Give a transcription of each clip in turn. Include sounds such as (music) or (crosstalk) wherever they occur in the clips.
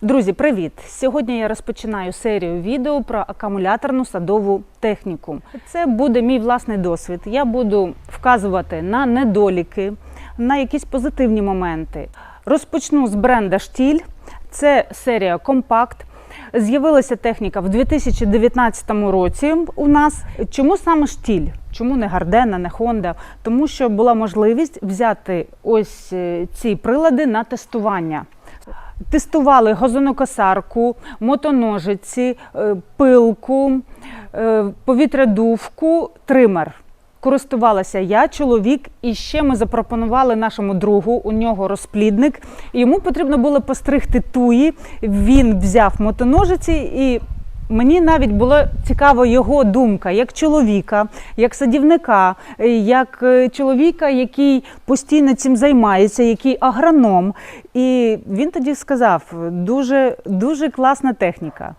Друзі, привіт! Сьогодні я розпочинаю серію відео про акумуляторну садову техніку. Це буде мій власний досвід. Я буду вказувати на недоліки, на якісь позитивні моменти. Розпочну з бренда Штіль. Це серія Компакт. З'явилася техніка в 2019 році у нас. Чому саме штіль? Чому не Гардена, не Honda? Тому що була можливість взяти ось е, ці прилади на тестування. Тестували газонокосарку, мотоножиці, е, пилку, е, повітрядувку, тример. Користувалася я, чоловік, і ще ми запропонували нашому другу, у нього розплідник. Йому потрібно було постригти туї. Він взяв мотоножиці і. Мені навіть була цікава його думка як чоловіка, як садівника, е, як е, чоловіка, який постійно цим займається, який агроном. І він тоді сказав: дуже, дуже класна техніка.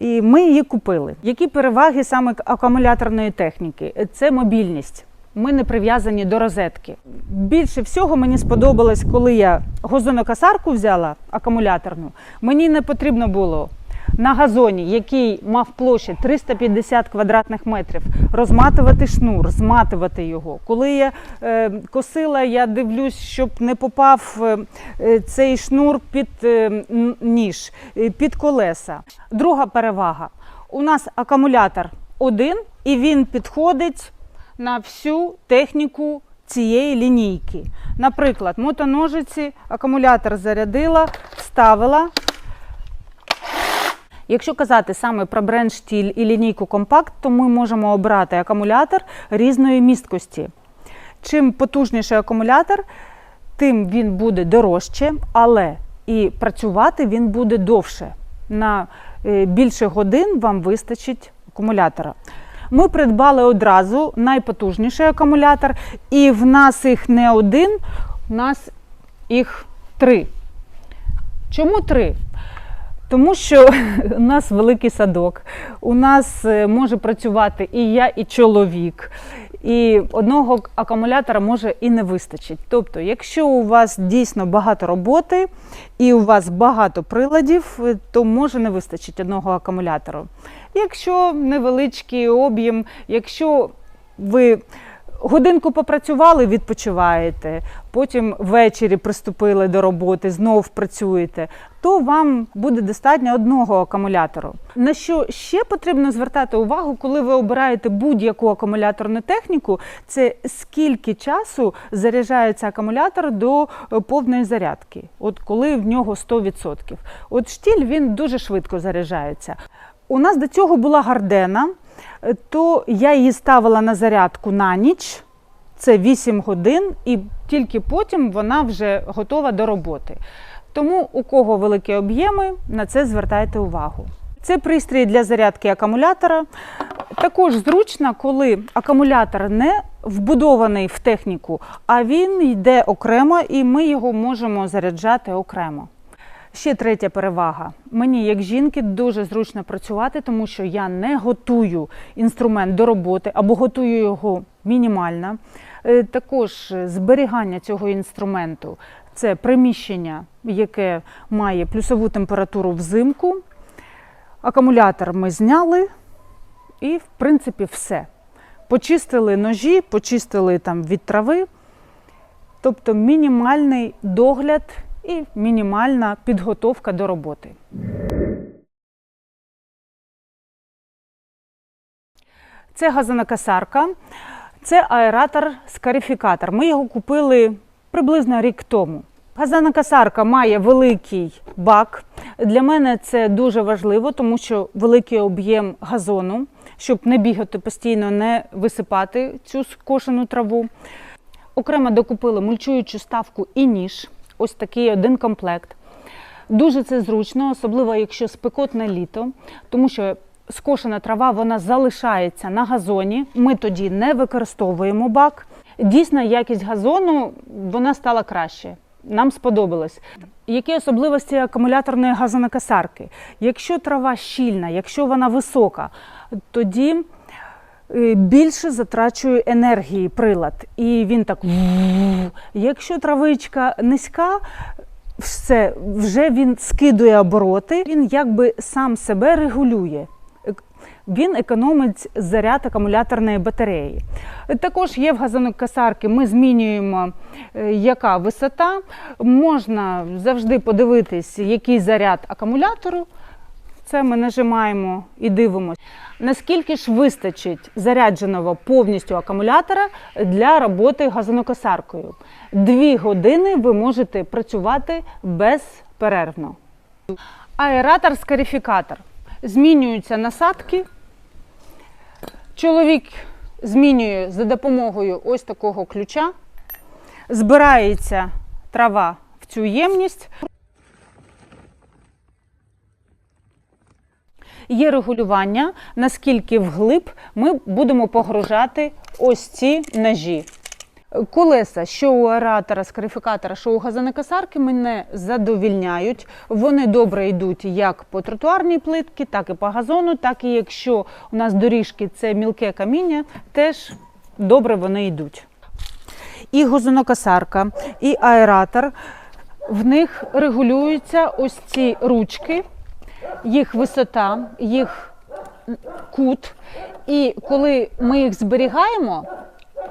І ми її купили. Які переваги саме акумуляторної техніки? Це мобільність. Ми не прив'язані до розетки. Більше всього мені сподобалось, коли я газонокосарку взяла акумуляторну. Мені не потрібно було на газоні, який мав площі 350 квадратних метрів, розматувати шнур, зматувати його. Коли я е, косила, я дивлюсь, щоб не попав е, е, цей шнур під е, ніж, е, під колеса. Друга перевага: у нас акумулятор один, і він підходить на всю техніку цієї лінійки. Наприклад, мотоножиці, акумулятор зарядила, вставила. Якщо казати саме про бренд штіль і лінійку компакт, то ми можемо обрати акумулятор різної місткості. Чим потужніший акумулятор, тим він буде дорожче, але і працювати він буде довше. На е, більше годин вам вистачить акумулятора. Ми придбали одразу найпотужніший акумулятор, і в нас їх не один, у нас їх три. Чому три? Тому що (laughs) у нас великий садок, у нас е, може працювати і я, і чоловік. І одного акумулятора може і не вистачить. Тобто, якщо у вас дійсно багато роботи і у вас багато приладів, е, то може не вистачить одного акумулятора. Якщо невеличкий об'єм, якщо ви годинку попрацювали, відпочиваєте, потім ввечері приступили до роботи, знов працюєте, то вам буде достатньо одного акумулятору. На що ще потрібно звертати увагу, коли ви обираєте будь-яку акумуляторну техніку, це скільки часу заряджається акумулятор до е, повної зарядки, от коли в нього 100%. От штіль він дуже швидко заряджається. У нас до цього була гардена, то я її ставила на зарядку на ніч. Це 8 годин, і тільки потім вона вже готова до роботи. Тому у кого великі об'єми, на це звертайте увагу. Це пристрій для зарядки акумулятора. Також зручно, коли акумулятор не вбудований в техніку, а він йде окремо, і ми його можемо заряджати окремо. Ще третя перевага. Мені, як жінки, дуже зручно працювати, тому що я не готую інструмент до роботи або готую його мінімально. Е, Також зберігання цього інструменту це приміщення, яке має плюсову температуру взимку. Акумулятор ми зняли, і, в принципі, все. Почистили ножі, почистили там від трави. Тобто мінімальний догляд і мінімальна підготовка до роботи. Це газонокосарка, це аератор скарифікатор. Ми його купили приблизно рік тому. Газонокосарка має великий бак. Для мене це дуже важливо, тому що великий об'єм газону, щоб не бігати постійно, не висипати цю скошену траву. Окремо докупили мульчуючу ставку і ніж. Ось такий один комплект. Дуже це зручно, особливо якщо спекотне літо, тому що скошена трава вона залишається на газоні. Ми тоді не використовуємо бак. Дійсно, якість газону вона стала краще. Нам сподобалось. Які особливості акумуляторної газонокосарки? Якщо трава щільна, якщо вона висока, тоді більше затрачує енергії прилад. І він так. Якщо травичка низька, все, вже він скидує обороти, він якби сам себе регулює. Він економить заряд акумуляторної батареї. Також є в газонокосарки, ми змінюємо, е, яка висота. Можна завжди подивитись, який заряд акумулятору. Це ми нажимаємо і дивимося. Наскільки ж вистачить зарядженого повністю акумулятора для роботи газонокосаркою? Дві години ви можете працювати безперервно. Аератор скарифікатор. Змінюються насадки. Чоловік змінює за допомогою ось такого ключа. Збирається трава в цю ємність. Є регулювання, наскільки вглиб ми будемо погружати ось ці ножі. Колеса, що у аератора, скарифікатора, що у газонокосарки, мене задовільняють. Вони добре йдуть як по тротуарній плитці, так і по газону, так і якщо у нас доріжки це мілке каміння, теж добре вони йдуть. І газонокосарка, і аератор. В них регулюються ось ці ручки, їх висота, їх кут. І коли ми їх зберігаємо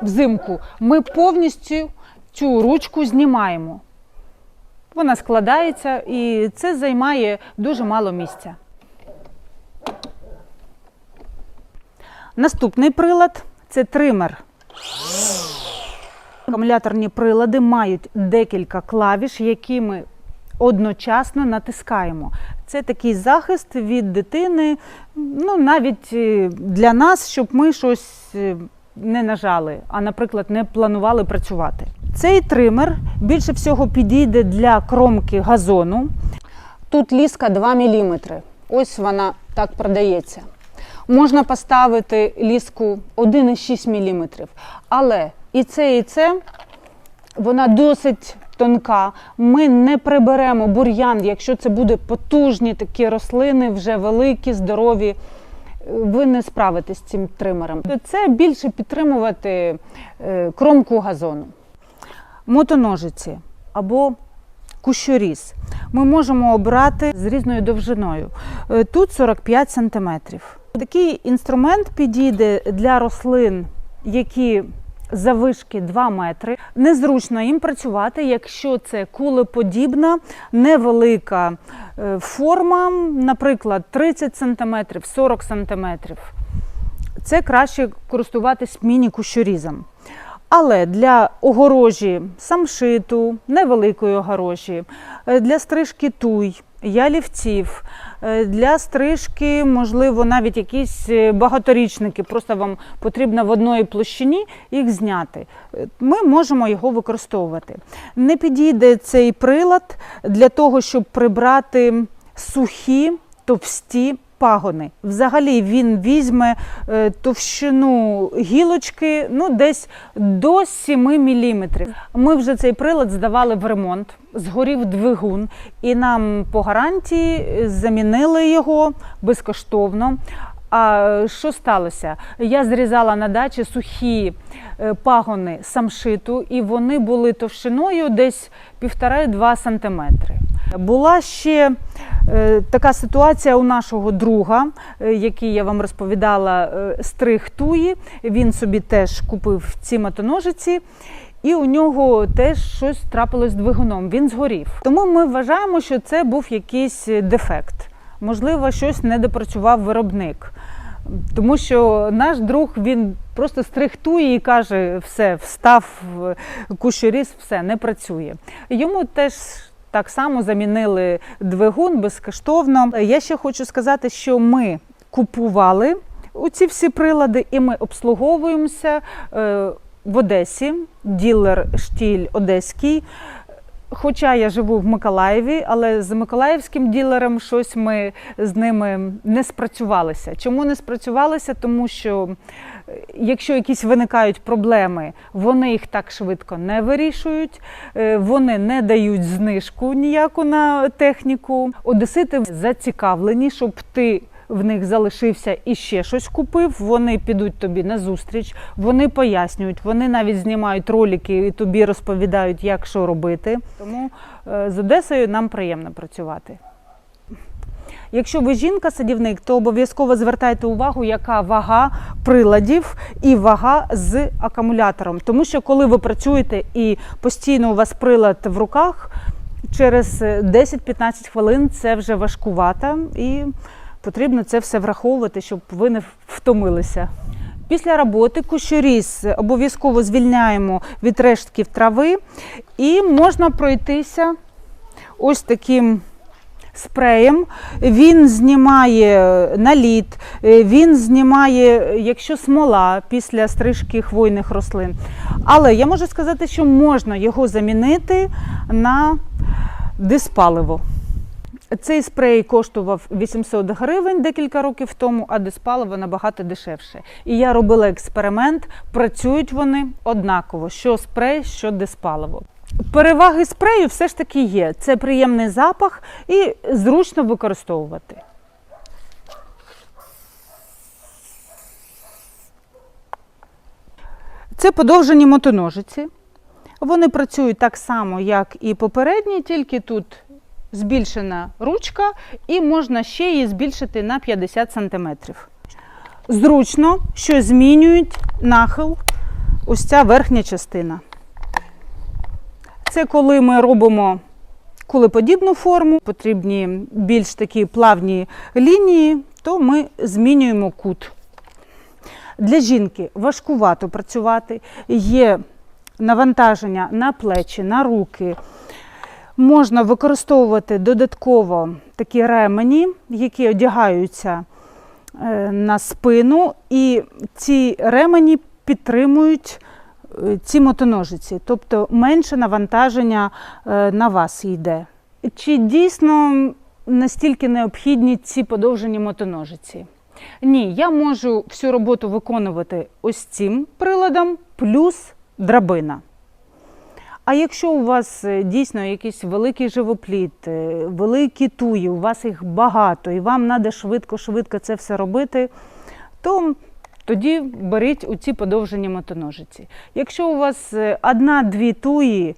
взимку, ми повністю цю ручку знімаємо. Вона складається і це займає дуже мало місця. Наступний прилад це тример. Акумуляторні прилади мають декілька клавіш, які ми одночасно натискаємо. Це такий захист від дитини, ну навіть е, для нас, щоб ми щось е, не нажали, а, наприклад, не планували працювати. Цей тример більше всього підійде для кромки газону. Тут ліска 2 мм. Ось вона так продається. Можна поставити ліску 1,6 мм. Але і це, і це вона досить тонка. Ми не приберемо бур'ян, якщо це буде потужні такі рослини, вже великі, здорові. Ви не справитесь з цим тримером. Це більше підтримувати е, кромку газону. Мотоножиці або кущоріз ми можемо обрати з різною довжиною. Е, Тут 45 см. Такий інструмент підійде для рослин, які завишки 2 метри. Незручно їм працювати, якщо це кулеподібна, невелика е, форма, наприклад, 30 см, 40 см. Це краще користуватись міні-кущорізом. Але для огорожі самшиту, невеликої огорожі, е, для стрижки туй, ялівців, е, для стрижки, можливо, навіть якісь е, багаторічники, просто вам потрібно в одної площині їх зняти. Е, Ми можемо його використовувати. Не підійде цей прилад для того, щоб прибрати сухі, товсті пагони. Взагалі він візьме е, товщину гілочки ну, десь до 7 мм. Ми вже цей прилад здавали в ремонт, згорів двигун, і нам по гарантії замінили його безкоштовно. А що сталося? Я зрізала на дачі сухі е, пагони самшиту, і вони були товщиною десь 1,5-2 сантиметри. Була ще е, така ситуація у нашого друга, е, який я вам розповідала, е, стриг туї. Він собі теж купив ці мотоножиці. І у нього теж щось трапилось з двигуном. Він згорів. Тому ми вважаємо, що це був якийсь дефект. Можливо, щось не допрацював виробник. Тому що наш друг він просто стрихтує і каже: все, встав кущоріз, все не працює. Йому теж так само замінили двигун безкоштовно. Я ще хочу сказати, що ми купували оці всі прилади, і ми обслуговуємося е, в Одесі, ділер штіль Одеський. Хоча я живу в Миколаєві, але з миколаївським ділером щось ми з ними не спрацювалися. Чому не спрацювалися? Тому що якщо якісь виникають проблеми, вони їх так швидко не вирішують, е, вони не дають знижку ніяку на техніку. Одесити зацікавлені, щоб ти в них залишився і ще щось купив, вони підуть тобі на зустріч, вони пояснюють, вони навіть знімають ролики і тобі розповідають, як що робити. Тому е, з Одесою нам приємно працювати. Якщо ви жінка-садівник, то обов'язково звертайте увагу, яка вага приладів і вага з акумулятором. Тому що коли ви працюєте і постійно у вас прилад в руках, через 10-15 хвилин це вже важкувато і потрібно це все враховувати, щоб ви не втомилися. Після роботи кущоріз обов'язково звільняємо від рештків трави і можна пройтися ось таким спреєм. Він знімає наліт, е, він знімає, якщо смола після стрижки хвойних рослин. Але я можу сказати, що можна його замінити на диспаливо. Цей спрей коштував 800 гривень декілька років тому, а диспаливо набагато дешевше. І я робила експеримент, працюють вони однаково, що спрей, що диспаливо. Переваги спрею все ж таки є. Це приємний запах і зручно використовувати. Це подовжені мотоножиці. Вони працюють так само, як і попередні, тільки тут збільшена ручка, і можна ще її збільшити на 50 см. Зручно, що змінюють нахил ось ця верхня частина. Це коли ми робимо кулеподібну форму, потрібні більш такі плавні лінії, то ми змінюємо кут. Для жінки важкувато працювати, є навантаження на плечі, на руки. Можна використовувати додатково такі ремені, які одягаються е, на спину, і ці ремені підтримують ці мотоножиці, тобто менше навантаження е, на вас йде. Чи дійсно настільки необхідні ці подовжені мотоножиці? Ні, я можу всю роботу виконувати ось цим приладом плюс драбина. А якщо у вас е, дійсно якийсь великий живопліт, е, великі туї, у вас їх багато, і вам треба швидко-швидко це все робити, то тоді беріть у ці подовжені мотоножиці. Якщо у вас е, одна-дві туї,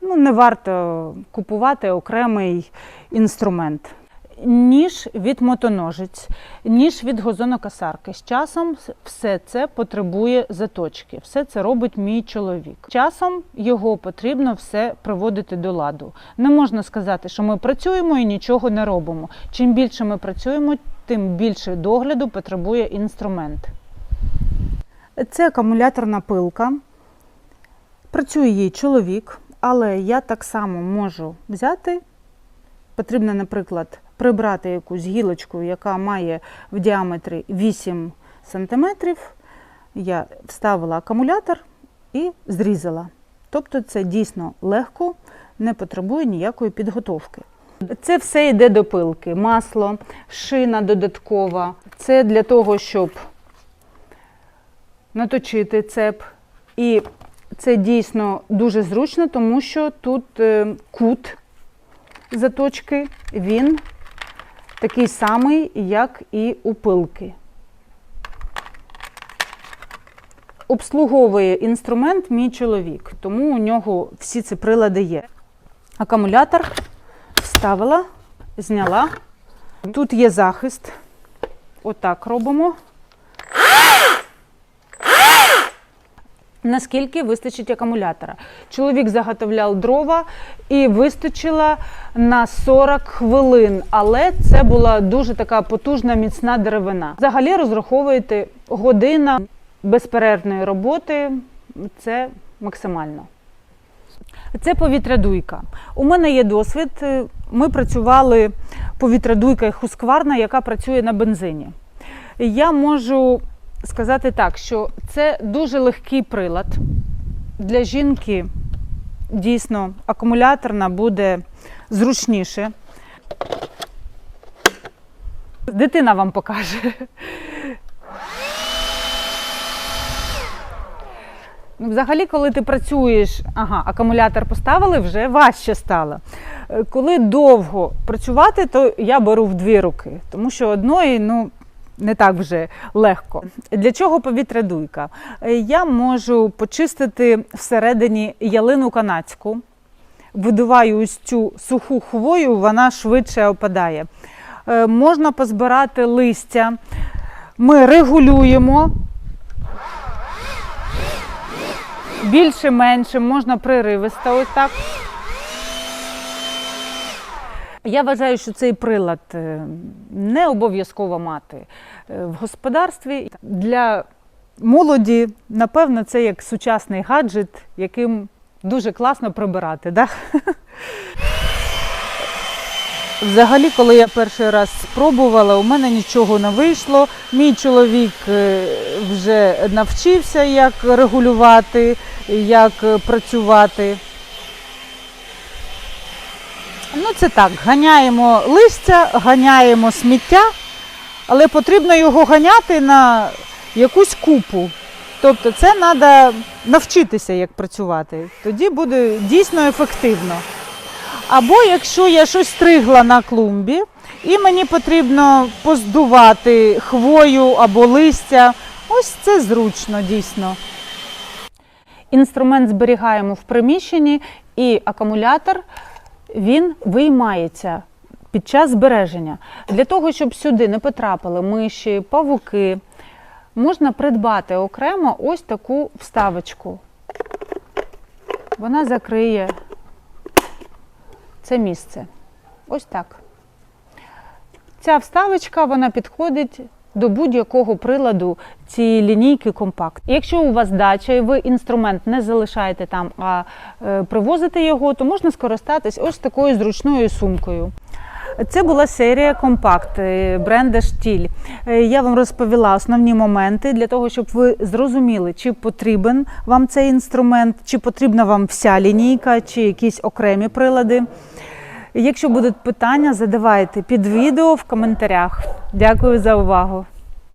ну не варто купувати окремий інструмент. Ніж від мотоножиць, ніж від газонокосарки. З часом все це потребує заточки. Все це робить мій чоловік. Часом його потрібно все приводити до ладу. Не можна сказати, що ми працюємо і нічого не робимо. Чим більше ми працюємо, тим більше догляду потребує інструмент. Це акумуляторна пилка. Працює їй чоловік, але я так само можу взяти. Потрібно, наприклад, прибрати якусь гілочку, яка має в діаметрі 8 см. Я вставила акумулятор і зрізала. Тобто це дійсно легко, не потребує ніякої підготовки. Це все йде до пилки. Масло, шина додаткова. Це для того, щоб наточити цеп. І це дійсно дуже зручно, тому що тут е, кут заточки, він такий самий, як і у пилки. Обслуговує інструмент мій чоловік, тому у нього всі ці прилади є. Акумулятор вставила, зняла. Тут є захист. Отак робимо. Наскільки вистачить акумулятора? Чоловік заготовляв дрова і вистачило на 40 хвилин, але це була дуже така потужна міцна деревина. Взагалі розраховуєте година безперервної роботи, це максимально. Це повітрядуйка. У мене є досвід. Ми працювали повітрядуйкою Husqvarna, яка працює на бензині. Я можу сказати так, що це дуже легкий прилад. Для жінки дійсно акумуляторна буде зручніше. Дитина вам покаже. Ну, Взагалі, коли ти працюєш, ага, акумулятор поставили, вже важче стало. Е, Коли довго працювати, то я беру в дві руки, тому що одної ну, не так вже легко. Для чого повітрядуйка? Я можу почистити всередині ялину канадську, видуваю ось цю суху хвою, вона швидше опадає. Е, Можна позбирати листя. Ми регулюємо. Більше менше, можна приривисто ось так. Я вважаю, що цей прилад е, не обов'язково мати е, в господарстві. Для молоді, напевно, це як сучасний гаджет, яким дуже класно прибирати. Да? (laughs) Взагалі, коли я перший раз спробувала, у мене нічого не вийшло. Мій чоловік е, вже навчився, як регулювати, як працювати. Ну, це так, ганяємо листя, ганяємо сміття, але потрібно його ганяти на якусь купу. Тобто це треба навчитися, як працювати. Тоді буде дійсно ефективно. Або якщо я щось стригла на клумбі, і мені потрібно поздувати хвою або листя, ось це зручно дійсно. Інструмент зберігаємо в приміщенні, і акумулятор він виймається під час збереження. Для того, щоб сюди не потрапили миші, павуки, можна придбати окремо ось таку вставочку. Вона закриє це місце. Ось так. Ця вставочка вона підходить до будь-якого приладу цієї лінійки компакт. Якщо у вас дача і ви інструмент не залишаєте там, а е, привозите його, то можна скористатись ось такою зручною сумкою. Це була серія компакт е, бренда Штіль. Е, Я вам розповіла основні моменти для того, щоб ви зрозуміли, чи потрібен вам цей інструмент, чи потрібна вам вся лінійка, чи якісь окремі прилади. Якщо будуть питання, задавайте під відео в коментарях. Дякую за увагу.